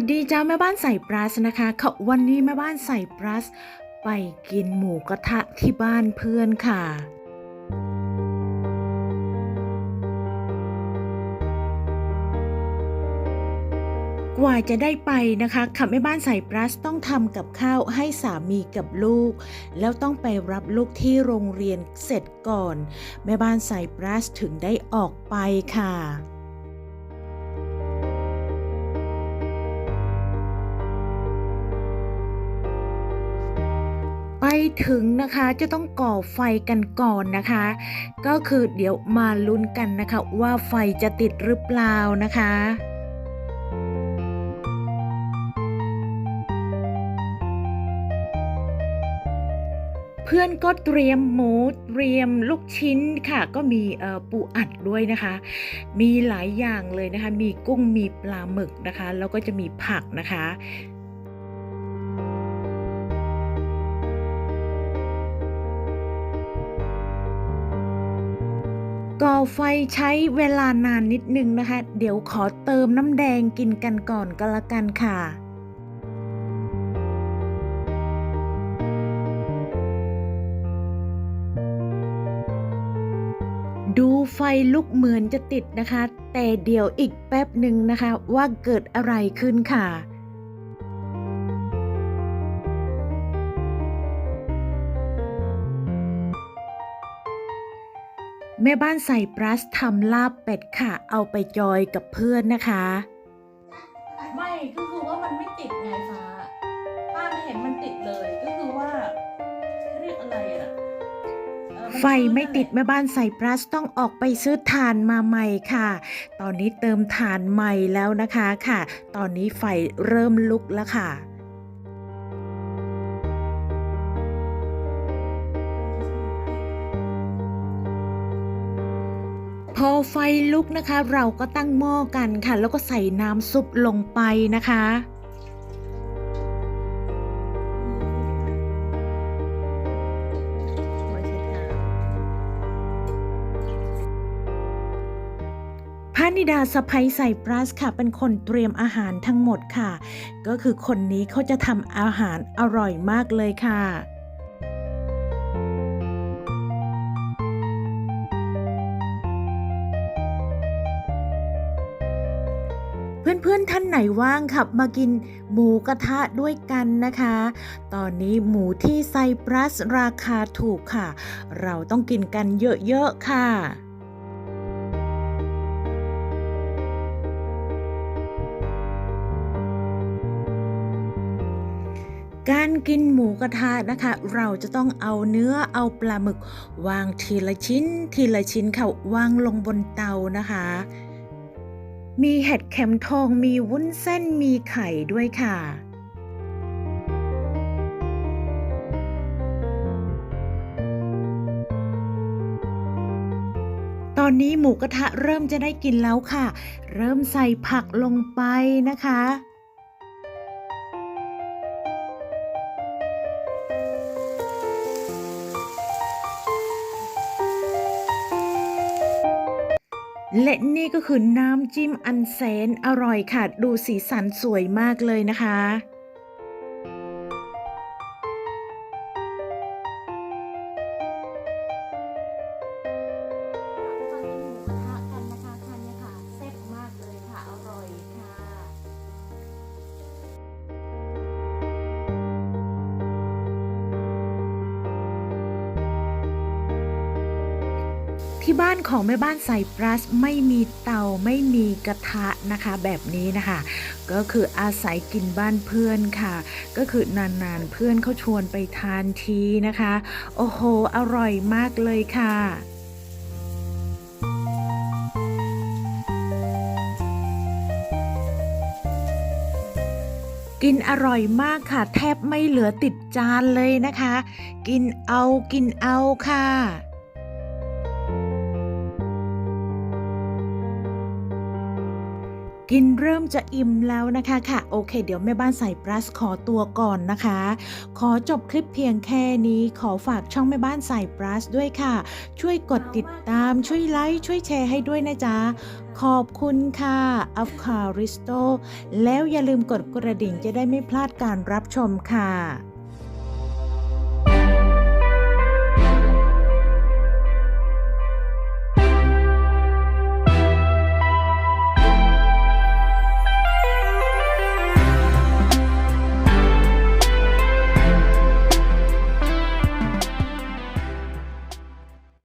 วัสดีจ้าแม่บ้านใส่ปลัสนะคะค่ะวันนี้แม่บ้านใส่ปลัส ไปกินหมูกระทะที่บ้านเพื่อนค่ะ กว่าจะได้ไปนะคะขับแม่บ้านใส่ปลัสต้องทำกับข้าวให้สามีกับลูก แล้วต้องไปรับลูกที่โรงเรียนเสร็จก่อน แม่บ้านใส่ปลัสถึงได้ออกไปค่ะ ถึงนะคะจะต้องก่อไฟกันก่อนนะคะ ก็คือเดี๋ยวมาลุ้นกันนะคะว่าไฟจะติดหรือเปล่านะคะเพื่อนก็เตรียมหมูเตรียมลูกชิ้นค่ะ ก็มีเอ่อปูอัดด้วยนะคะ มีหลายอย่างเลยนะคะ มีกุ้งมีปลาหมึกนะคะ แล้วก็จะมีผักนะคะ ก่อไฟใช้เวลานานนิดนึงนะคะ เดี๋ยวขอเติมน้ำแดงกินกันก่อนก็แล้วกันค่ะดูไฟลุกเหมือนจะติดนะคะ แต่เดี๋ยวอีกแป๊บหนึ่งนะคะว่าเกิดอะไรขึ้นค่ะ แม่บ้านใส่ปลัสทำลาบเป็ดค่ะ เอาไปจอยกับเพื่อนนะคะ ไม่ก็คือว่ามันไม่ติดไงฟ้าป้าไม่เห็นมันติดเลย ก็คือว่าเรียกอะไรอะเอ่อมันไฟไม่ติดแม่บ้านใส่ปลัสต้องออกไปซื้อถ่านมาใหม่ค่ะ ตอนนี้เติมถ่านใหม่แล้วนะคะค่ะ ตอนนี้ไฟเริ่มลุกแล้วค่ะ พอไฟลุกนะคะ เราก็ตั้งหม้อกันค่ะ แล้วก็ใส่น้ำซุปลงไปนะคะหัวเช็ดเท้าพระนิดาสะพ้ยใส่ปลัสค่ะเป็นคนเตรียมอาหารทั้งหมดค่ะ ก็คือคนนี้เขาจะทำอาหารอร่อยมากเลยค่ะ เพื่อนๆท่านไหนว่างขับมากินหมูกระทะด้วยกันนะคะ ตอนนี้หมูที่ไซปรัสราคาถูกค่ะ เราต้องกินกันเยอะๆค่ะการกินหมูกระทะนะคะ เราจะต้องเอาเนื้อเอาปลาหมึก วางทีละชิ้น ทีละชิ้นค่ะวางลงบนเตานะคะ มีเห็ดเข็มทองมีวุ้นเส้นมีไข่ด้วยค่ะ ตอนนี้หมูกระทะเริ่มจะได้กินแล้วค่ะ เริ่มใส่ผักลงไปนะคะ และนี่ก็คือน้ำจิ้มอันแสนอร่อยค่ะ ดูสีสันสวยมากเลยนะคะ ที่บ้านของแม่บ้านใส่ปลัสไม่มีเตาไม่มีกระทะนะคะแบบนี้นะคะ ก็คืออาศัยกินบ้านเพื่อนค่ะ ก็คือนานๆเพื่อนเขาชวนไปทานทีนะคะ โอ้โห อร่อยมากเลยค่ะกินอร่อยมากค่ะ แทบไม่เหลือติดจานเลยนะคะ กินเอากินเอาค่ะ กินเริ่มจะอิ่มแล้วนะคะค่ะ โอเค เดี๋ยวแม่บ้านใส่ปลัสขอตัวก่อนนะคะ ขอจบคลิปเพียงแค่นี้ ขอฝากช่องแม่บ้านใส่ปลัสด้วยค่ะ ช่วยกดติดตาม ช่วยไลค์ ช่วยแชร์ให้ด้วยนะจ๊ะ ขอบคุณค่ะอัฟคาริสโต แล้วอย่าลืมกดกระดิ่งจะได้ไม่พลาดการรับชมค่ะ